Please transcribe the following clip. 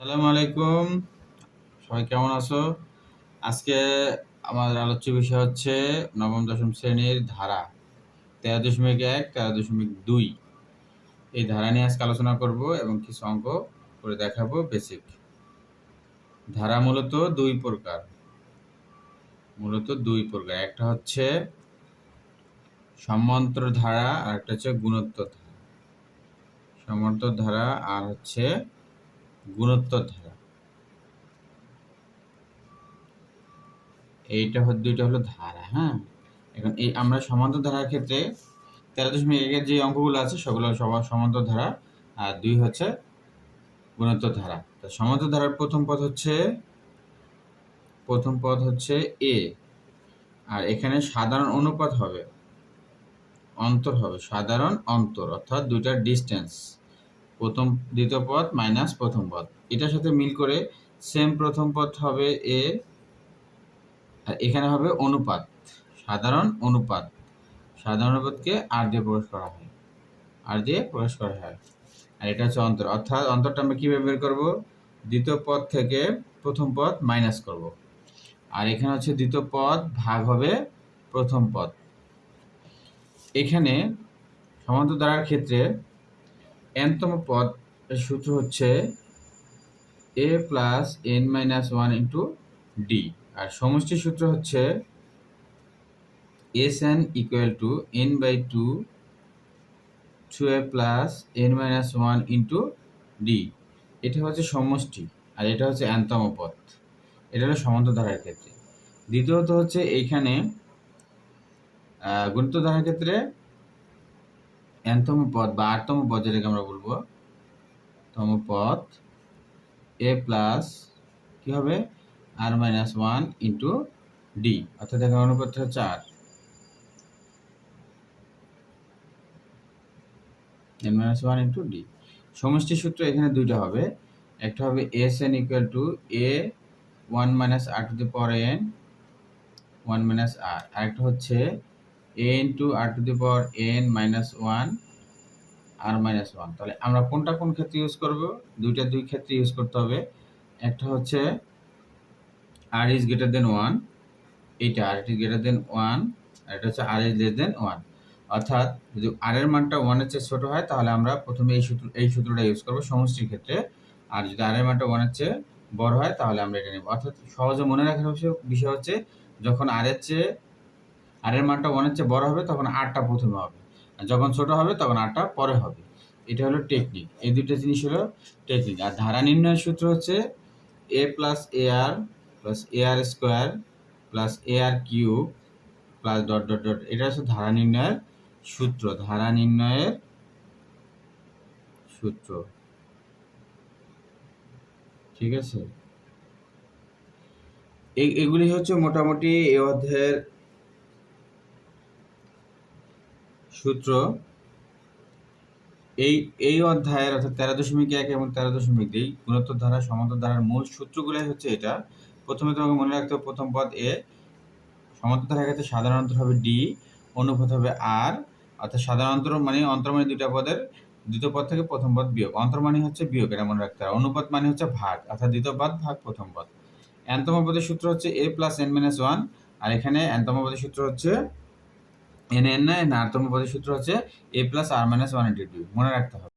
আসসালামু আলাইকুম। সবাই কেমন আছো? আজকে আমাদের আলোচ্য বিষয় হচ্ছে নবম, দশম শ্রেণির ধারা তেরো দশমিক এক, তেরো দশমিক দুই। এই ধারা নিয়ে আজকে আলোচনা করব এবং কিছু অঙ্ক করে দেখাবো বেসিক ধারা মূলত দুই প্রকার। মূলত দুই প্রকার। একটা হচ্ছে সমান্তর ধারা আর একটা হচ্ছে গুণোত্তর ধারা। সমান্তর ধারা আর হচ্ছে গুণোত্তর ধারা এইটা দুইটা হলো ধারা হ্যাঁ? এখন এই আমরা সমান্তর ধারার ক্ষেত্রে তেরো দশমিক একের যে অঙ্কগুলো আছে, সেগুলো সবার সমান্তর ধারা আর দুই হচ্ছে গুণোত্তর ধারা তো সমান্তর ধারার প্রথম পদ হচ্ছে, প্রথম পদ হচ্ছে এ আর এখানে সাধারণ অনুপাত হবে, অন্তর হবে, সাধারণ অন্তর, অর্থাৎ দুইটার ডিস্টেন্স প্রথম, দ্বিতীয় পদ মাইনাস প্রথম পদ। এটার সাথে মিল করে সেম প্রথম পদ হবে এ এখানে হবে অনুপাত। সাধারণ অনুপাত। সাধারণ অনুপাতকে আর দিয়ে প্রকাশ করা হয়। আর দিয়ে প্রকাশ করা হয়। আর এটা হচ্ছে অন্তর। অর্থাৎ অন্তরটা আমরা কীভাবে বের করব? দ্বিতীয় পদ থেকে প্রথম পদ মাইনাস করব। আর এখানে হচ্ছে দ্বিতীয় পদ ভাগ হবে প্রথম পদ। এখানে সমান্তর দ্বারার ক্ষেত্রে এনতম পদ সূত্র হচ্ছে a plus n minus one into d আর সমষ্টি সূত্র হচ্ছে S n equal to n by two two a plus n minus one into d এটা হচ্ছে সমষ্টি, আর এটা হচ্ছে এনতম পদ। এটা হলো সমান্তর ধারার ক্ষেত্রে। দ্বিতীয়ত হচ্ছে এইখানে গণিত ধারার ক্ষেত্রে এনতম পদ বা আটতম পদ যেটাকে আমরা বলব, তম পদ এ প্লাস কী হবে? আর মাইনাস ওয়ান ইন্টু ডি অর্থাৎ এখানে অনুপাত হচ্ছে r n minus one into d সমষ্টি সূত্র এখানে দুইটা হবে। একটা হবে S n equal to a one minus r to the power n one minus r আরেকটা হচ্ছে a into r to the power n minus one r minus one তাহলে আমরা কোনটা কোন ক্ষেত্রে ইউজ করব? দুইটা দুই ক্ষেত্রে ইউজ করতে হবে। একটা হচ্ছে r is greater than one এইটা r is greater than one আর এটা হচ্ছে r is less than one অর্থাৎ যদি আর এর মানটা ওয়ানের চেয়ে ছোটো হয়, তাহলে আমরা প্রথমে এই সূত্র এই সূত্রটা ইউজ করব সমষ্টির ক্ষেত্রে। আর যদি আর এর মানটা ওয়ানের চেয়ে বড় হয়, তাহলে আমরা এটা নেব। অর্থাৎ সহজে মনে রাখার বিষয় হচ্ছে, যখন আর এর চেয়ে আর এর মানটা ওয়ানের চেয়ে বড় হবে, তখন আরটা প্রথমে হবে। যখন ছোট হবে তখন আটটা পরে হবে। এটা হলো টেকনিক এই দুটো জিনিস হলো টেকনিক আর ধারা নির্ণয়ের সূত্র হচ্ছে a plus a r plus a r square plus a r cube plus dot dot dot এটা হচ্ছে ধারা নির্ণয়ের সূত্র। ধারা নির্ণয়ের সূত্র। ঠিক আছে? এগুলি হচ্ছে মোটামুটি এ অধ্যায়ের সূত্র এই এই অধ্যায়ের অর্থাৎ তেরো দশমিক এক এবং তেরো দশমিক দুই গুণোত্তর ধারা সমান্তর ধারার মূল সূত্রগুলোই হচ্ছে এটা। প্রথমে তোমাকে মনে রাখতে হবে, প্রথম পদ এ সমান্তর ধারার ক্ষেত্রে সাধারণত হবে ডি, অনুপাত হবে আর, অর্থাৎ সাধারণত মানে অন্তর মানে দুইটা পদের, দ্বিতীয় পদ থেকে প্রথম পদ বিয়োগ। অন্তর মানে হচ্ছে বিয়োগ, এটা মনে রাখতে হবে। অনুপাত মানে হচ্ছে ভাগ, অর্থাৎ দ্বিতীয় পদ ভাগ প্রথম পদ। এনতম পদের সূত্র হচ্ছে a plus n minus one, আর এখানে এনতম পদের সূত্র হচ্ছে এন এন না তোমার পদের সূত্র হচ্ছে a plus r minus one into two মনে রাখতে হবে।